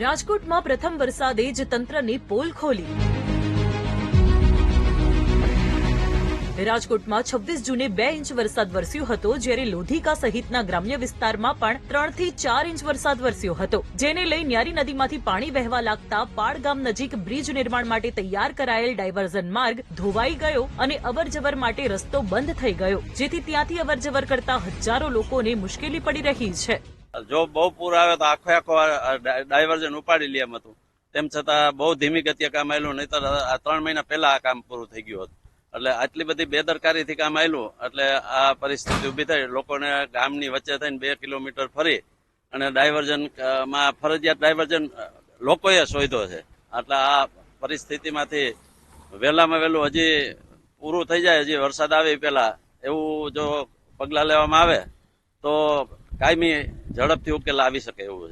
રાજકોટમાં પ્રથમ વરસાદે જ તંત્રની પોલ ખોલી. રાજકોટમાં છવ્વીસ જૂને બે ઇંચ વરસાદ વરસ્યો હતો, જ્યારે લોધિકા સહિતના ગ્રામ્ય વિસ્તારમાં પણ ત્રણથી ચાર ઇંચ વરસાદ વરસ્યો હતો. જેને લઈ ન્યારી નદીમાંથી પાણી વહેવા લાગતા પાડ ગામ નજીક બ્રિજ નિર્માણ માટે તૈયાર કરાયેલ ડાયવર્ઝન માર્ગ ધોવાઈ ગયો અને અવરજવર માટે રસ્તો બંધ થઈ ગયો, જેથી ત્યાંથી અવરજવર કરતા હજારો લોકોને મુશ્કેલી પડી રહી છે. જો બહુ પૂર આવે તો આખો આખો ડાયવર્ઝન ઉપાડી લે એમ હતું. તેમ છતાં બહુ ધીમી ગતિએ કામ આવેલું નહીતર આ ત્રણ મહિના પહેલા આ કામ પૂરું થઈ ગયું હતું. એટલે આટલી બધી બેદરકારીથી કામ આવેલું એટલે આ પરિસ્થિતિ ઊભી થઈ. લોકોને ગામની વચ્ચે થઈને બે કિલોમીટર ફરી અને ડાયવર્ઝનમાં ફરજિયાત ડાયવર્ઝન લોકોએ શોધ્યો છે. એટલે આ પરિસ્થિતિમાંથી વહેલામાં વહેલું હજી પૂરું થઈ જાય, હજી વરસાદ આવે પહેલા. એવું જો પગલાં લેવામાં આવે, તો કાયમી ઝડપથી ઉકેલ આવી શકે એવું છે.